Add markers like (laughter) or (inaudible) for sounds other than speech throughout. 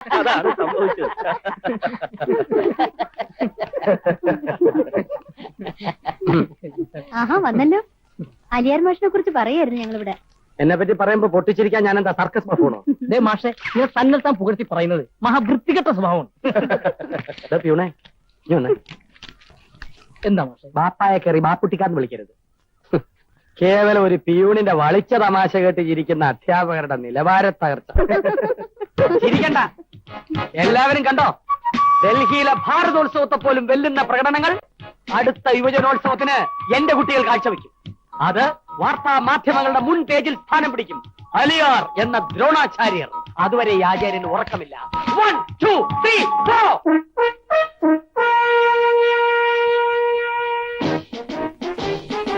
അതാണ് സംഭവിച്ചത്. ആഹാ വന്നല്ലോ. അലിയാർ മാഷിനെ കുറിച്ച് പറയായിരുന്നു ഞങ്ങളിവിടെ. എന്നെ പറ്റി പറയുമ്പോ പൊട്ടിച്ചിരിക്കാൻ ഞാൻ എന്താ സർക്കസ് പെർഫോണോ ദേ മാഷെ ഞാൻ തന്നെത്താൻ താൻ പുകഴ്ത്തി പറയുന്നത് മഹാവൃത്തികെട്ട സ്വഭാവമാണ്. പ്യൂണേ നീ വന്നേ. എന്താ മാഷെ? ബാപ്പായെ കയറി ബാപ്പുട്ടിക്കാന്ന് വിളിക്കരുത്. കേവലം ഒരു പിയൂണിന്റെ വളിച്ച തമാശ കേട്ട് ചിരിക്കുന്ന അധ്യാപകരുടെ നിലവാര തകർച്ച. (laughs) ചിരിക്കണ്ട എല്ലാവരും കണ്ടോ? ഡൽഹിയിലെ ഭാരതോത്സവത്തെ പോലും വെല്ലുന്ന പ്രകടനങ്ങൾ അടുത്ത യുവജനോത്സവത്തിന് എന്റെ കുട്ടികൾ കാഴ്ചവെക്കും. അത് വാർത്താ മാധ്യമങ്ങളുടെ മുൻ പേജിൽ സ്ഥാനം പിടിക്കും. അലിയാർ എന്ന ദ്രോണാചാര്യർ. അതുവരെ ഈ ആചാര്യന് ഉറക്കമില്ല. വൺ ടു ത്രീ ഫോർ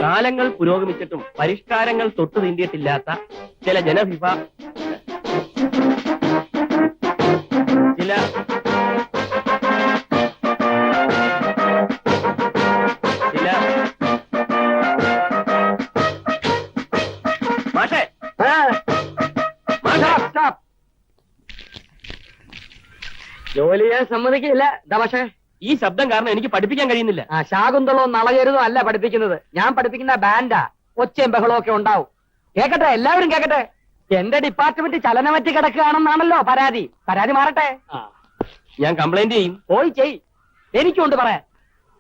കാലങ്ങൾ പുരോഗമിച്ചിട്ടും പരിഷ്കാരങ്ങൾ തൊട്ടു നീണ്ടിയിട്ടില്ലാത്ത ചില ജനവിഭാ സമ്മതിക്കില്ല. പക്ഷേ ഈ ശബ്ദം കാരണം എനിക്ക് പഠിപ്പിക്കാൻ കഴിയുന്നില്ല. ആ ശാകുന്തളോ നളകരുതോ അല്ല പഠിപ്പിക്കുന്നത്. ഞാൻ പഠിപ്പിക്കുന്ന ബാൻഡാ. ഒച്ചയും ബഹളവും ഒക്കെ ഉണ്ടാവും. കേക്കട്ടെ എല്ലാവരും കേക്കട്ടെ. എന്റെ ഡിപ്പാർട്ട്മെന്റ് ചലനമറ്റി കിടക്കുകയാണെന്നാണല്ലോ പരാതി. പരാതി മാറട്ടെ. ഞാൻ കംപ്ലൈന്റ് ചെയ്യും. പോയി ചെയ്. എനിക്കുണ്ട് പറയാൻ.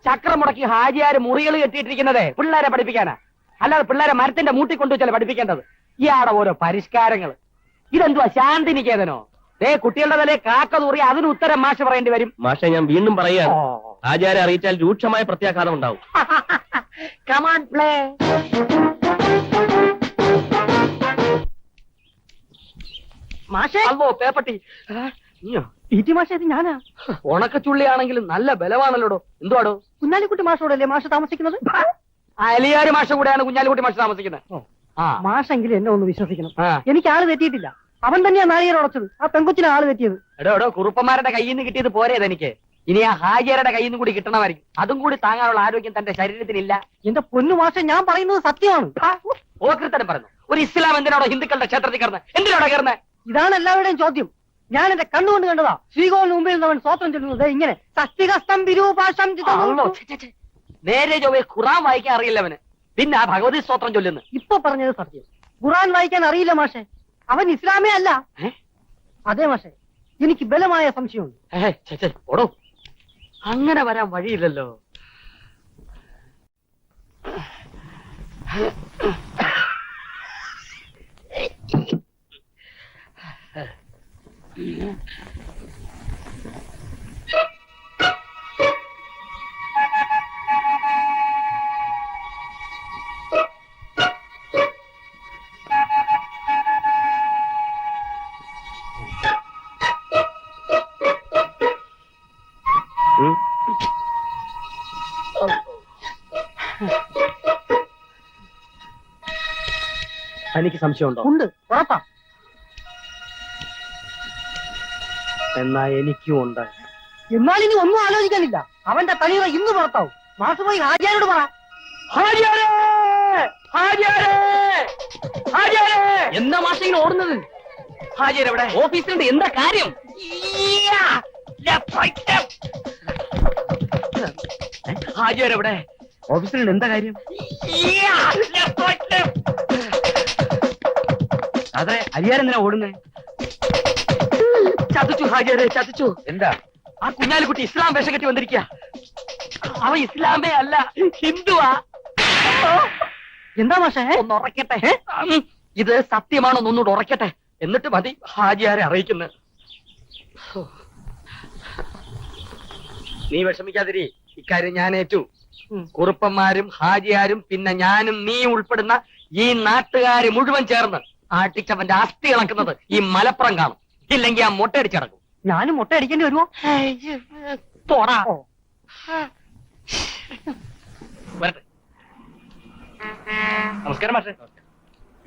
ചക്രം മുടക്കി ഹാജിയാര് മുറികൾ കെട്ടിയിട്ടിരിക്കുന്നതേ പിള്ളേരെ പഠിപ്പിക്കാനാ. അല്ലാതെ പിള്ളേരെ മരത്തിന്റെ മൂട്ടി കൊണ്ടുവച്ചല്ലേ പഠിപ്പിക്കേണ്ടത്? ഇയാടെ ഓരോ പരിഷ്കാരങ്ങൾ ഇതെന്തുവാ ശാന്തിനികേതനോ? ദേ കുട്ടികളുടെ തലേ കാക്ക തൂറി അതിന് ഉത്തരം മാഷ പറയേണ്ടി വരും. മാഷെ ഞാൻ വീണ്ടും പറയുകയാണ് ആചാരം അറിയിച്ചാൽ രൂക്ഷമായ പ്രത്യാഘാതം ഉണ്ടാവും. കമാൺ പ്ലേ മാഷെ. അല്ലോ പേപ്പട്ടി. ആ, നീയോ? ഇറ്റി മാഷെ ഇത് ഞാനാ. ഉണക്കച്ചുള്ളിയാണെങ്കിലും നല്ല ബലമാണല്ലോടോ. എന്തുവാടോ? കുഞ്ഞാലിക്കുട്ടി മാഷോടല്ലേ മാഷ താമസിക്കുന്നത്? അലിയാര് മാഷ കൂടെയാണ് കുഞ്ഞാലിക്കുട്ടി മാഷ താമസിക്കുന്നത്. ആ. മാഷെങ്കിലും എന്നെ ഒന്ന് വിശ്വസിക്കണം. എനിക്ക് ആൾ തെറ്റിയിട്ടില്ല. അവൻ തന്നെയാ നാളികേരം ഉടച്ചത്. ആ പെൺകുച്ചിനെ ആൾ തെറ്റിയത്. എടോ എടോ കുറുപ്പന്മാരുടെ കയ്യിൽ നിന്ന് കിട്ടിയത് പോരേത് എനിക്ക് ഇനി ആ ഹാജിയരുടെ കയ്യിൽ നിന്ന് കൂടി കിട്ടണമായിരിക്കും. അതും കൂടി താങ്ങാനുള്ള ആരോഗ്യം തന്റെ ശരീരത്തിനില്ല. എന്റെ പൊന്നു മാഷ ഞാൻ പറയുന്നത് സത്യമാണ്. ഓകൃത്തനം പറഞ്ഞു. ഒരു ഇസ്ലാം എന്തിനാണോ ഹിന്ദുക്കളുടെ ക്ഷേത്രത്തിൽ കയറുന്നത് എന്തിനാണോ കയറുന്നത് ഇതാണ് എല്ലാവരുടെയും ചോദ്യം. ഞാൻ എന്റെ കണ്ണുകൊണ്ട് കണ്ടതാ. ശ്രീകോവിന് മുമ്പിൽ നിന്ന് അവൻ സ്വത്രം ചെല്ലുന്നത് ഇങ്ങനെ. സസ്തികസ്തം വിരൂപാശം. നേരെ ചൊവ്വേ ഖുറാൻ വായിക്കാൻ അറിയില്ല അവന്. പിന്നെ ആ ഭഗവതി സ്തോത്രം ചൊല്ലുന്നു. ഇപ്പൊ പറഞ്ഞത് സത്യം. ഖുറാൻ വായിക്കാൻ അറിയില്ല മാഷെ. അവൻ ഇസ്ലാമേ അല്ല? അതെ മാഷെ എനിക്ക് ബലമായ സംശയമുണ്ട് ഓടോ അങ്ങനെ വരാൻ വഴിയില്ലല്ലോ ഉം. തനിക്ക് സംശയമുണ്ടോ? ഉണ്ട്. ഉറപ്പാ. എന്നാ എനിക്കും ഉണ്ട്. എന്നാൽ ഇനി ഒന്നും ആലോചിക്കാനില്ല. അവന്റെ തനി ഇന്ന് പുറത്താവും. മാസമായി പോയി ഹാജിയാരോട് പറ. ഹാജിയാരേ! ഹാജിയാരേ! ഹാജിയാരേ! എന്താ മാഷ ഇങ്ങനെ ഓടുന്നത്? ഹാജിയർ എവിടെ? ഓഫീസിലുണ്ട്. എന്താ കാര്യം? ഹാജിയർ. എവിടെ? ഓഫീസിലുണ്ട്. എന്താ കാര്യം? അതെ അരിയാരെന്തിനാ ഓടുന്നേ? ചതിച്ചു ഹാജിയാരെ ചതിച്ചു. എന്താ? ആ കുഞ്ഞാലിക്കുട്ടി ഇസ്ലാം വേഷം കെട്ടി വന്നിരിക്കുക അവ ഇസ്ലാമേ അല്ല ഹിന്ദുവാ. എന്താ മാഷേ? ഒന്ന് ഉറക്കട്ടെ. ഇത് സത്യമാണോ ഒന്നുകൂടെ ഉറക്കട്ടെ. എന്നിട്ട് മതി ഹാജിയാരെ അറിയിക്കുന്നത് നീ വിഷമിക്കാതിരി ഇക്കാര്യം ഞാൻ ഏറ്റു കുറുപ്പന്മാരും ഹാജിയാരും പിന്നെ ഞാനും നീ ഉൾപ്പെടുന്ന ഈ നാട്ടുകാര് മുഴുവൻ ചേർന്ന്. ആട്ടിച്ചവന്റെ അസ്ഥി ഇളക്കുന്നത് ഈ മലപ്പുറം കാണും. ഇല്ലെങ്കിൽ ആ മുട്ട മുട്ടയടിച്ചടക്കും ഞാനും മുട്ട അടിക്കേണ്ടി വരുമോ പോടാ. വരട്ടെ. നമസ്കാരം മാഷെ.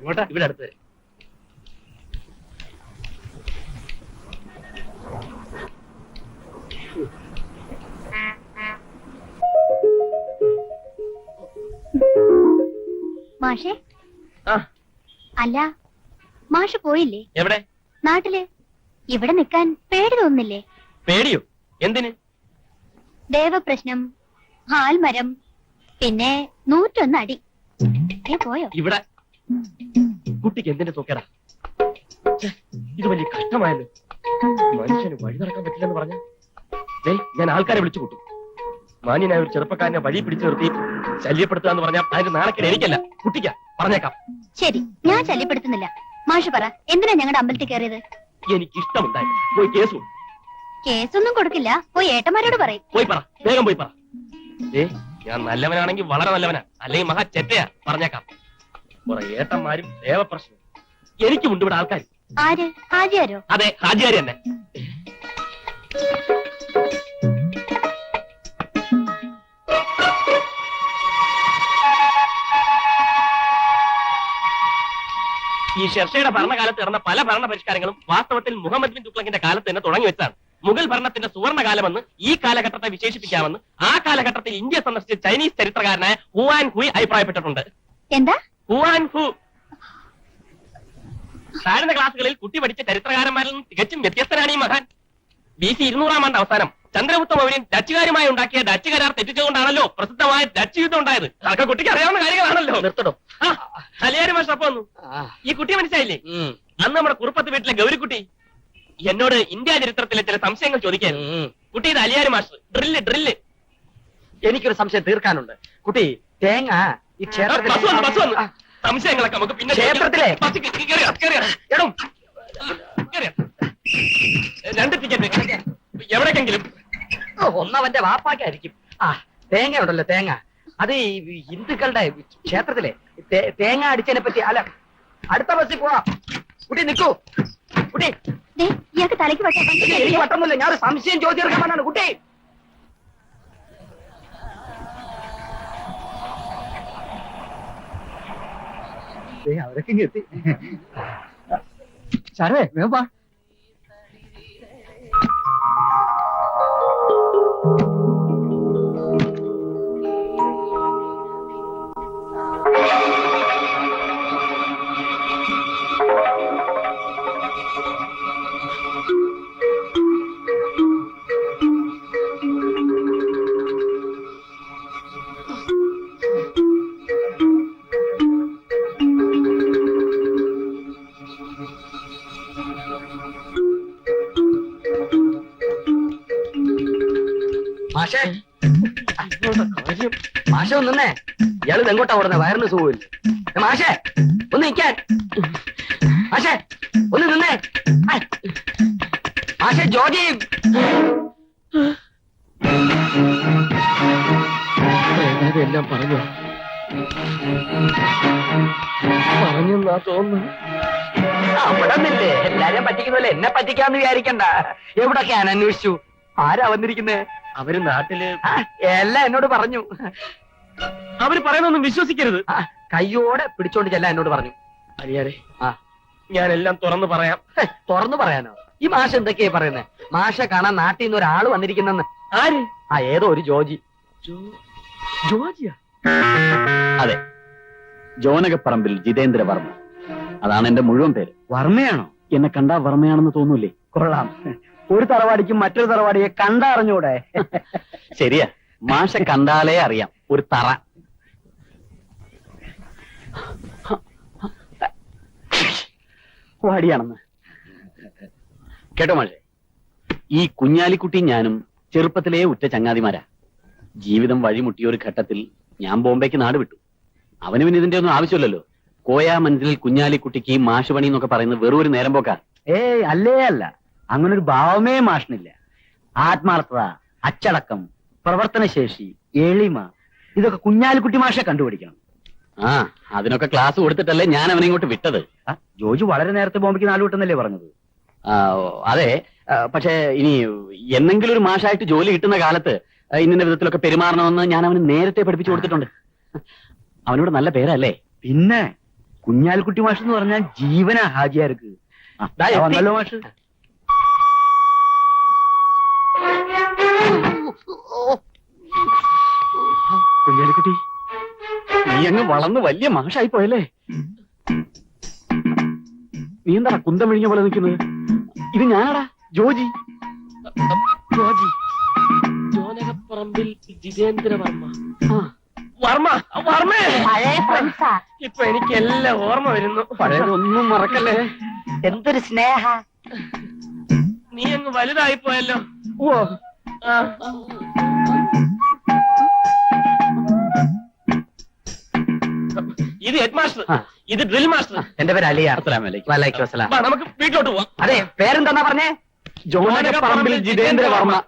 ഇങ്ങോട്ടാ. ഇവിടെ അടുത്ത് വരെ. മാഷെ. ആ. അല്ല മാഷ് പോയില്ലേ? എവിടെ? നാട്ടിൽ. ഇവിടെ നിൽക്കാൻ പേടി തോന്നില്ലേ പേടിയോ? എന്തിന്? ദേവപ്രശ്നം ഹാൽമരം പിന്നെ നൂറ്റൊന്ന് അടി. പോയോ? ഇവിടെ. കുട്ടിക്ക് എന്തിന്റെ തോക്കടാ? ഇത് വലിയ കഷ്ടമായല്ലോ. മനുഷ്യന് വഴി നടക്കാൻ പറ്റില്ലെന്ന് പറഞ്ഞ? ഞാൻ ആൾക്കാരെ വിളിച്ചു കൂട്ടും. മാന്യനായ ഒരു ചെറുപ്പക്കാരനെ വഴി പിടിച്ചു നിർത്തി ശല്യപ്പെടുത്തുക എന്ന് പറഞ്ഞാൽ അതിന്റെ നാണക്കേട് എനിക്കല്ല. കുട്ടിക്കാ പറഞ്ഞേക്കാം. ശരി ഞാൻ ശല്യപ്പെടുത്തുന്നില്ല. മാഷ് പറ എന്തിനാ ഞങ്ങളുടെ അമ്പലത്തിൽ കയറിയത് എനിക്ക് ഇഷ്ടമുണ്ടായി പോയി കേസ് കൊടു. കേസൊന്നും കൊടുക്കില്ല. പോയി ഏട്ടന്മാരോട് പറയും. പോയി പറ വേഗം പോയി പറ. ഏ ഞാൻ നല്ലവനാണെങ്കിൽ വളരെ നല്ലവനാ. അല്ലെങ്കിൽ മഹാ ചെറ്റയാ. പറഞ്ഞേക്കാം. കുറെ ഏട്ടന്മാരും ദേവപ്രശ്നം. എനിക്കുമുണ്ട് ഇവിടെ ആൾക്കാർ ആര്? ഹാജിയാരോ? അതെ ഹാജിയാരി തന്നെ. ഷെർഷയുടെ ഭരണകാലത്ത് നടന്ന പല ഭരണ പരിഷ്കാരങ്ങളും വാസ്തവത്തിൽ മുഹമ്മദ് ബിൻ തുക്ലക്കിന്റെ കാലത്ത് തന്നെ തുടങ്ങി വെച്ചാണ്. മുഗൾ ഭരണത്തിന്റെ സുവർണകാലമെന്ന് ഈ കാലഘട്ടത്തെ വിശേഷിപ്പിക്കാമെന്ന് ആ കാലഘട്ടത്തിൽ ഇന്ത്യ സന്ദർശിച്ച ചൈനീസ് ചരിത്രകാരനായ ഹുവാൻ ഹുയി അഭിപ്രായപ്പെട്ടിട്ടുണ്ട്. എന്താ? Huan Hu. താഴ്ന്ന ക്ലാസ്സുകളിൽ കുട്ടി പഠിച്ച ചരിത്രകാരന്മാരിൽ നിന്നും തികച്ചും വ്യത്യസ്തനാണ് ഈ മഹാൻ. ബി സി ഇരുന്നൂറാം ആണ്ട് അവസാനം. ചന്ദ്രഗുപ്ത മൗര്യൻ ഡച്ചുകാരുമായി ഉണ്ടാക്കിയ ഡച്ച് കരാർ തെറ്റിച്ചുകൊണ്ടാണല്ലോ പ്രസിദ്ധമായ ഡച്ച് യുദ്ധം ഉണ്ടായത്. അതൊക്കെ കുട്ടിക്ക് അറിയാവുന്ന കാര്യങ്ങളാണല്ലോ. നിർത്തടോ കലിയാരി മാഷ് അപ്പൊ വന്നു. ഈ കുട്ടി മനസ്സിലായില്ലേ? അന്ന് നമ്മുടെ കുറുപ്പത്ത് വീട്ടിലെ ഗൗരിക്കുട്ടി എന്നോട് ഇന്ത്യ ചരിത്രത്തിലെ ചില സംശയങ്ങൾ ചോദിക്കാൻ കുട്ടി ഇത് അലിയാരി മാഷ്. Drill drill. എനിക്കൊരു സംശയം തീർക്കാനുണ്ട്. കുട്ടി തേങ്ങ ഈ സംശയങ്ങളൊക്കെ നമുക്ക് പിന്നെ ക്ഷേത്രത്തിലെ? രണ്ട് ടിക്കറ്റ്. എവിടേക്കെങ്കിലും ഒന്നവന്റെ വാപ്പാക്കായിരിക്കും ആ തേങ്ങ ഉണ്ടല്ലോ തേങ്ങ. അത് ഈ ഹിന്ദുക്കളുടെ ക്ഷേത്രത്തിലെ തേ- തേങ്ങ അടിച്ചതിനെ പറ്റി അല്ല അടുത്ത ബസ്സിൽ പോവാ. കുട്ടി നിക്കൂ. കുട്ടി. ദേ, ഇയാൾക്ക് തലയ്ക്ക് കുട്ടി, എനിക്ക് പറ്റുന്നില്ല ഞാൻ ഒരു സംശയം ചോദിച്ചെടുക്കാൻ വേണ്ടാണ് കുട്ടി. അവരൊക്കെ എത്തി. സാറേ വേവാ മാഷ ഒന്ന് നിന്നേ. ഇയാൾ എങ്ങോട്ടാ ഓടുന്നത് വയറിന് സുഖമില്ല. മാഷേ ഒന്ന് നിൽക്കാൻ മാഷേ ഒന്ന് നിന്നേ. മാഷേ ജോജി. എല്ലാം പറഞ്ഞു? പറഞ്ഞെന്നാ തോന്നുന്നു. അവിടെ നിന്നില്ലേ എല്ലാരെയും പറ്റിക്കുന്നല്ലേ എന്നെ പറ്റിക്കാന്ന് വിചാരിക്കണ്ട. എവിടൊക്കെയാണ് അന്വേഷിച്ചു? ആരാ വന്നിരിക്കുന്നേ? അവർ നാട്ടിൽ എല്ലാം എന്നോട് പറഞ്ഞു. അവർ പറയുന്നൊന്നും വിശ്വസിക്കരുത്. കയ്യോടെ പിടിച്ചോണ്ട് ചെല്ലാൻ എന്നോട് പറഞ്ഞു. അരിയാരെ ആ. ഞാൻ എല്ലാം തുറന്നു പറയാം. തുറന്നു പറയാനോ? ഈ മാഷ എന്തൊക്കെയാ പറയുന്നത് മാഷ കാണാൻ നാട്ടിൽ നിന്ന് ഒരാൾ വന്നിരിക്കുന്നെന്ന്. ആര്? ആ ഏതോ ഒരു ജോജി. ജോജിയാ? അതെ. ജോനകപ്പറമ്പിൽ ജിതേന്ദ്ര വർമ്മ. അതാണ് എന്റെ മുഴുവൻ പേര്. വർമ്മയാണോ? എന്നെ കണ്ടാ വർമ്മയാണെന്ന് തോന്നൂലേ? കൊള്ളാം. ഒരു തറവാടിക്കും മറ്റൊരു തറവാടിയെ കണ്ടറിഞ്ഞൂടെ? ശരിയാ. മാഷ കണ്ടാലേ അറിയാം. ഒരു തറ. വാടിയാണെന്ന്. കേട്ടോ മാഷെ. ഈ കുഞ്ഞാലിക്കുട്ടി ഞാനും ചെറുപ്പത്തിലേ ഉറ്റ ചങ്ങാതിമാരാ. ജീവിതം വഴിമുട്ടിയ ഒരു ഘട്ടത്തിൽ ഞാൻ ബോംബെക്ക് നാട് വിട്ടു. അവന് പിന്നെ ഇതിന്റെ ഒന്നും ആവശ്യമില്ലല്ലോ. കോയാ മനസ്സിൽ കുഞ്ഞാലിക്കുട്ടിക്ക് മാഷുപണി എന്നൊക്കെ പറയുന്നത് വെറും ഒരു നേരം പോക്കാ. ഏയ് അല്ലേ അല്ല. അങ്ങനെ ഒരു ഭാവമേ മാഷണില്ല ആത്മാർത്ഥത അച്ചടക്കം പ്രവർത്തനശേഷി എളിമ ഇതൊക്കെ കുഞ്ഞാലിക്കുട്ടി മാഷെ കണ്ടുപിടിക്കണം. ആ അതിനൊക്കെ ക്ലാസ് കൊടുത്തിട്ടല്ലേ ഞാൻ അവനെ ഇങ്ങോട്ട് വിട്ടത്? ജോജു വളരെ നേരത്തെ ബോംബെക്ക് നാല് വിട്ടെന്നല്ലേ പറഞ്ഞത്? ആ, അതെ. പക്ഷേ ഇനി എന്നെങ്കിലും ഒരു മാഷായിട്ട് ജോലി കിട്ടുന്ന കാലത്ത് ഇന്ന വിധത്തിലൊക്കെ പെരുമാറണമെന്ന് ഞാൻ അവന് നേരത്തെ പഠിപ്പിച്ചു കൊടുത്തിട്ടുണ്ട്. അവനോട് നല്ല പേരല്ലേ? പിന്നെ കുഞ്ഞാലിക്കുട്ടി മാഷ് എന്ന് പറഞ്ഞാൽ ജീവന ഹാജിയാർക്ക്. മാഷ്. കുഞ്ഞാലിക്കുട്ടി നീ അങ്ങ് വളർന്ന് വലിയ മാഷായി പോയല്ലേ? നീ എന്താ കുന്തം വിഴിഞ്ഞ പോലെ നിൽക്കുന്നത്? ഇത് ഞാനാടാ ജോജി. ജോജി ജോനകപ്പറമ്പിൽ ജിതേന്ദ്ര വർമ്മ. ആ, വർമ്മ ഇപ്പൊ എനിക്ക് എല്ലാം ഓർമ്മ വരുന്നു. പഴയതൊന്നും മറക്കല്ലേ? എന്തൊരു സ്നേഹ. നീ അങ്ങ് വലുതായി പോയല്ലോ. ഓ. ഇത് ഹെഡ് മാസ്റ്റർ ആ. ഇത് ഡ്രിൽ മാസ്റ്റർ. എന്റെ പേര് അലിയ അസ്സലാമലൈക്കും. വലൈക്കും അസ്സലാം വാ, നമുക്ക് വീട്ടിലോട്ട് പോവാം. അതെ പേരെന്താ പറഞ്ഞേ? ജോനകപ്പറമ്പിൽ ജിതേന്ദ്ര വർമ്മ.